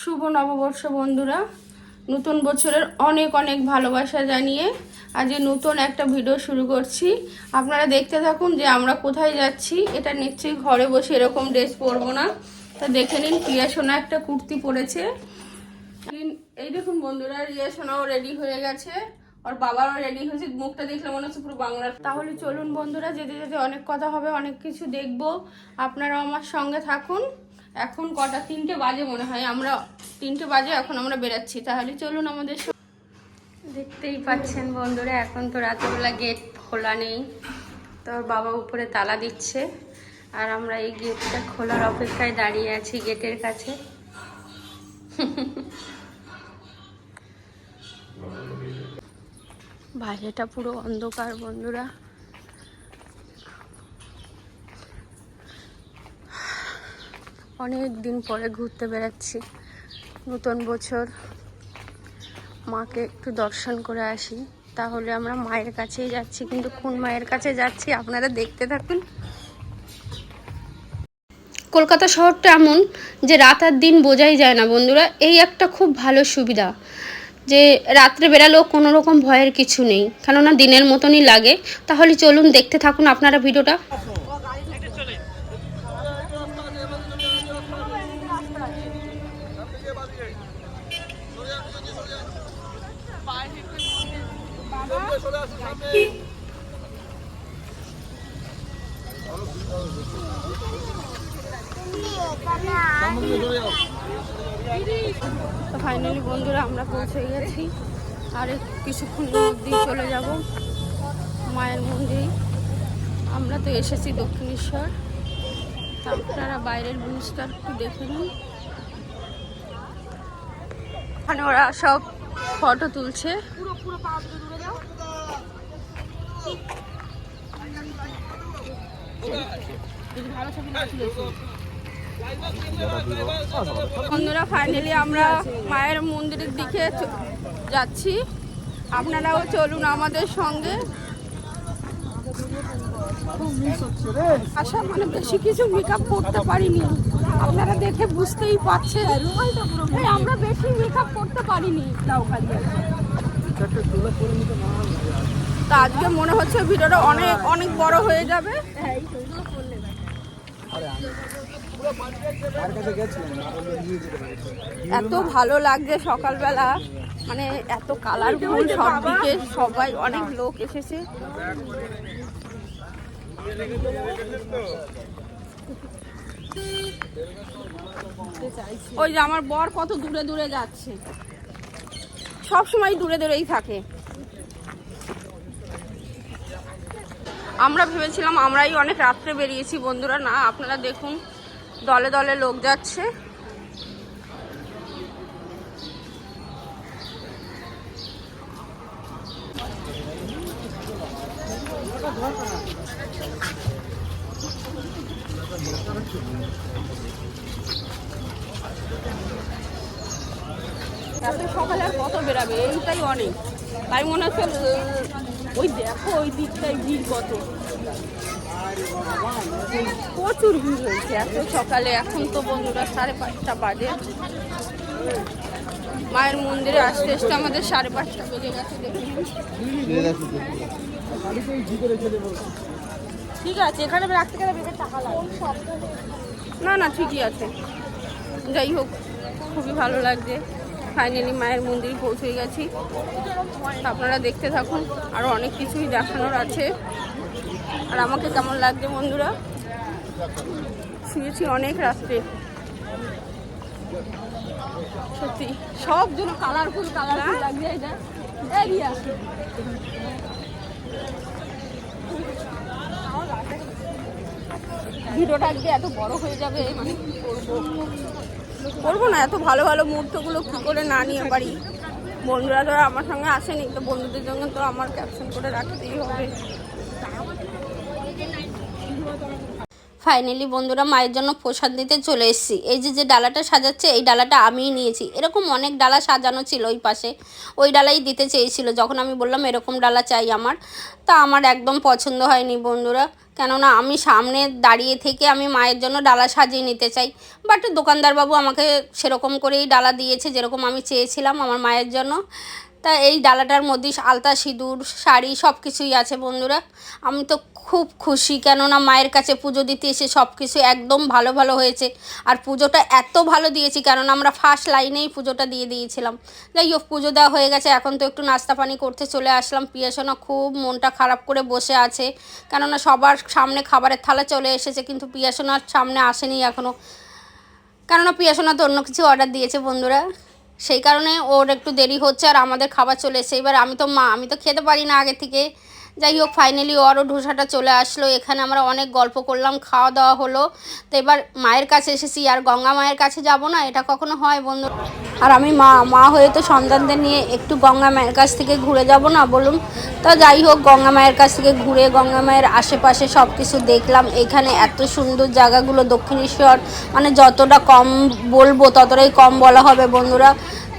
শুভ নববর্ষ বন্ধুরা। নতুন বছরের অনেক অনেক ভালোবাসা জানিয়ে আজকে নতুন একটা ভিডিও শুরু করছি। আপনারা দেখতে থাকুন যে আমরা কোথায় যাচ্ছি। এটা নিশ্চয়ই ঘরে বসে এরকম ড্রেস পরবো না। তা দেখে নিন, প্রিয়া সোনা একটা কুর্তি পরেছে। এই দেখুন বন্ধুরা, রিয়া সোনাও রেডি হয়ে গেছে। আর বাবারও রেডি হয়েছে। মুখটা দেখলে মনে হচ্ছে পুরো বাংলার তাহলে চলুন বন্ধুরা, যেতে যেতে অনেক কথা হবে, অনেক কিছু দেখব। আপনারাও আমার সঙ্গে থাকুন। এখন কটা? তিনটে বাজে মনে হয়। আমরা তিনটে বাজে, এখন আমরা বেরাচ্ছি। তাহলে চলুন আমাদের দেখতেই পাচ্ছেন বন্ধুরা, এখন তো রাতেরবেলা গেট খোলা নেই। তো বাবা উপরে তালা দিচ্ছে। আর আমরা এই গেটটা খোলার অপেক্ষায় দাঁড়িয়ে আছি গেটের কাছে। বাইরেটা পুরো অন্ধকার বন্ধুরা। অনেক দিন পরে ঘুরতে বেড়াচ্ছি। নতুন বছর। মাকে একটু দর্শন করে আসি। তাহলে আমরা মায়ের কাছেই যাচ্ছি। কিন্তু কোন মায়ের কাছে যাচ্ছি আপনারা দেখতে থাকুন। কলকাতা শহরটা এমন যে রাত আর দিন বোঝাই যায় না বন্ধুরা। এই একটা খুব ভালো সুবিধা যে রাত্রে বেড়ালেও কোনো রকম ভয়ের কিছু নেই। কেননা দিনের মতনই লাগে। তাহলে চলুন দেখতে থাকুন আপনারা ভিডিওটা। তো ফাইনালি বন্ধুরা আমরা পৌঁছে গেছি। আর কিছুক্ষণ মধ্যেই চলে যাব। মায়ের মন্দিরে। আমরা তো এসেছি দক্ষিণেশ্বর। আপনারা বাইরের জিনিসটা একটু দেখে নিন। ওখানে ওরা সব ফটো তুলছে। বন্ধুরা ফাইনালি আমরা মায়ের মন্দিরের দিকে যাচ্ছি। আপনারাও চলুন আমাদের সঙ্গে। আশা মানে বেশি কিছু মেকআপ করতে পারিনি। আপনারা দেখে বুঝতেই পারছেন আমরা বেশি মেকআপ করতে পারিনি। তা আজকে মনে হচ্ছে ভিডিওটা অনেক অনেক বড় হয়ে যাবে। এত ভালো লাগছে সকালবেলা। মানে এত কালারফুল সব দিকে সবাই, অনেক লোক এসেছে। ওই যে আমার বর কত দূরে দূরে যাচ্ছে। সব সময় দূরে দূরেই থাকে। আমরা ভেবেছিলাম আমরাই অনেক রাত্রে বেরিয়েছি, বন্ধুরা। না, আপনারা দেখুন, দলে দলে লোক যাচ্ছে। সকালে আর কত বেরাবে? এইটাই অনেক। তাই মনে হচ্ছে ওই দেখো, ওই দিকটাই ভিড় কত। প্রচুর ভিড় হয়েছে, এত সকালে। এখন তো বন্ধুরা সাড়ে পাঁচটা বাজে। মায়ের মন্দিরে আসতে আসতে আমাদের সাড়ে পাঁচটা বেজে গেছে ঠিক আছে, এখানে রাখতে গেলে টাকা লাগে না না, ঠিকই আছে। যাই হোক, খুবই ভালো লাগছে। ফাইনালি মায়ের মন্দির পৌঁছে গেছি। আপনারা দেখতে থাকুন আরও অনেক কিছুই দেখানোর আছে। আর আমাকে কেমন লাগছে বন্ধুরা? শুয়েছি অনেক রাত্রে। সত্যি, সব জন্য কালারফুল এই ভিডিওটা আজকে এত বড় হয়ে যাবে মানে কি করব করব না, এত ভালো ভালো মুহূর্তগুলো কী করে না নিয়ে পারি? বন্ধুরা আর আমার সঙ্গে আসেনি, তো বন্ধুদের জন্য তো আমার ক্যাপশন করে রাখতেই হবে। ফাইনালি বন্ধুরা মায়ের জন্য প্রসাদ দিতে চলে এসেছি। এই যে যে ডালাটা সাজাচ্ছে, এই ডালাটা আমিই নিয়েছি। এরকম অনেক ডালা সাজানো ছিল ওই পাশে। ওই ডালাই দিতে চেয়েছিল, যখন আমি বললাম এরকম ডালা চাই আমার। তা আমার একদম পছন্দ হয়নি বন্ধুরা। কেননা আমি সামনে দাঁড়িয়ে থেকে আমি মায়ের জন্য ডালা সাজিয়ে নিতে চাই। বাট দোকানদারবাবু আমাকে সেরকম করেই ডালা দিয়েছে, যেরকম আমি চেয়েছিলাম আমার মায়ের জন্য। তা এই ডালাটার মধ্যে আলতা, সিঁদুর, শাড়ি সব কিছুই আছে বন্ধুরা। আমি তো খুব খুশি, কেননা মায়ের কাছে পুজো দিতে এসে সব কিছু একদম ভালো ভালো হয়েছে। আর পুজোটা এত ভালো দিয়েছি, কেননা আমরা ফার্স্ট লাইনেই পুজোটা দিয়ে দিয়েছিলাম। যাই হোক, পুজো দেওয়া হয়ে গেছে, এখন তো একটু নাস্তা পানি করতে চলে আসলাম। পিয়াসোনা খুব মনটা খারাপ করে বসে আছে, কেননা সবার সামনে খাবারের থালা চলে এসেছে, কিন্তু পিয়াসোনার সামনে আসেনি এখনও কেননা পিয়াসোনা তো অন্য কিছু অর্ডার দিয়েছে বন্ধুরা। সেই কারণে ওর একটু দেরি হচ্ছে আর আমাদের খাবার চলে এসে এবার আমি তো মা, আমি তো খেতে পারি না আগে থেকে। যাই হোক ফাইনালি ওরও ঢোসাটা চলে আসলো। এখানে আমরা অনেক গল্প করলাম, খাওয়া দাওয়া হলো। তো এবার মায়ের কাছে এসেছি। আর গঙ্গা মায়ের কাছে যাব না? এটা কখনো হয় বন্ধু? আর আমি মা মা হয়ে তো সন্তানদের নিয়ে একটু গঙ্গা মায়ের কাছ থেকে ঘুরে যাব না বলুন? তা যাই হোক, গঙ্গা মায়ের কাছ থেকে ঘুরে গঙ্গা মায়ের আশেপাশে সব কিছু দেখলাম। এখানে এত সুন্দর জায়গাগুলো দক্ষিণেশ্বর মানে যতটা কম বলব, ততটাই কম বলা হবে বন্ধুরা।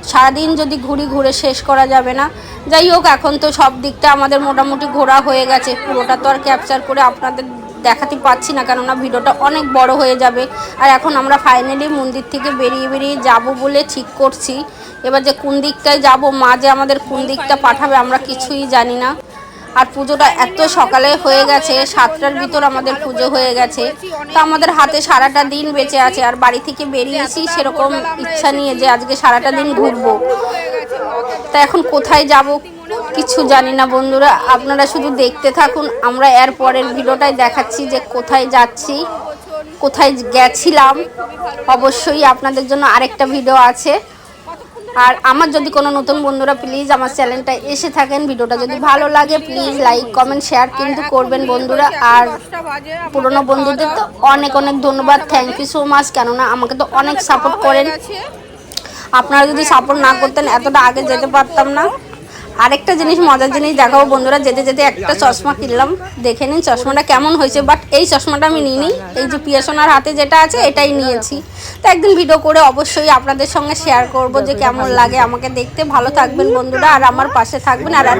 সারাদিন যদি ঘুরি ঘুরে শেষ করা যাবে না। যাই হোক, এখন তো সব দিকটা আমাদের মোটামুটি ঘোরা হয়ে গেছে। পুরোটা তো আর ক্যাপচার করে আপনাদের দেখাতে পাচ্ছি না, কেননা ভিডিওটা অনেক বড় হয়ে যাবে। আর এখন আমরা ফাইনালি মন্দির থেকে বেরিয়ে বেরিয়ে যাব বলে ঠিক করছি। এবার যে কোন দিকটায় যাব, মা যে আমাদের কোন দিকটা পাঠাবে আমরা কিছুই জানি না। আর পুজোটা এত সকালে হয়ে গেছে, সাতটার ভিতর আমাদের পুজো হয়ে গেছে। তো আমাদের হাতে সারাটা দিন বেঁচে আছে, আর বাড়ি থেকে বেরিয়েছি সেরকম ইচ্ছা নিয়ে যে আজকে সারাটা দিন ঘুরবো। তা এখন কোথায় যাব কিছু জানি না বন্ধুরা, আপনারা শুধু দেখতে থাকুন, আমরা এর পরের ভিডিওটাই দেখাচ্ছি যে কোথায় যাচ্ছি, কোথায় গেছিলাম। অবশ্যই আপনাদের জন্য আরেকটা ভিডিও আছে। আর আমার যদি কোনো নতুন বন্ধুরা প্লিজ আমার চ্যানেলটা এসে থাকেন। ভিডিওটা যদি ভালো লাগে প্লিজ লাইক কমেন্ট শেয়ার কিন্তু করবেন বন্ধুরা। আর পুরনো বন্ধুদের তো অনেক অনেক ধন্যবাদ। থ্যাংক ইউ সো মাচ কেননা আমাকে তো অনেক সাপোর্ট করেন। আপনারা যদি সাপোর্ট না করতেন, এতটা আগে যেতে পারতাম না। আরেকটা জিনিস, মজার জিনিস দেখাবো বন্ধুরা, যেতে যেতে একটা চশমা কিনলাম। দেখে নিন চশমাটা কেমন হয়েছে বাট এই চশমাটা আমি নিই এই যে পিয়াসোনার হাতে যেটা আছে, এটাই নিয়েছি। তো একদিন ভিডিও করে অবশ্যই আপনাদের সঙ্গে শেয়ার করব যে কেমন লাগে আমাকে দেখতে। ভালো থাকবেন বন্ধুরা, আর আমার পাশে থাকবেন, আর আর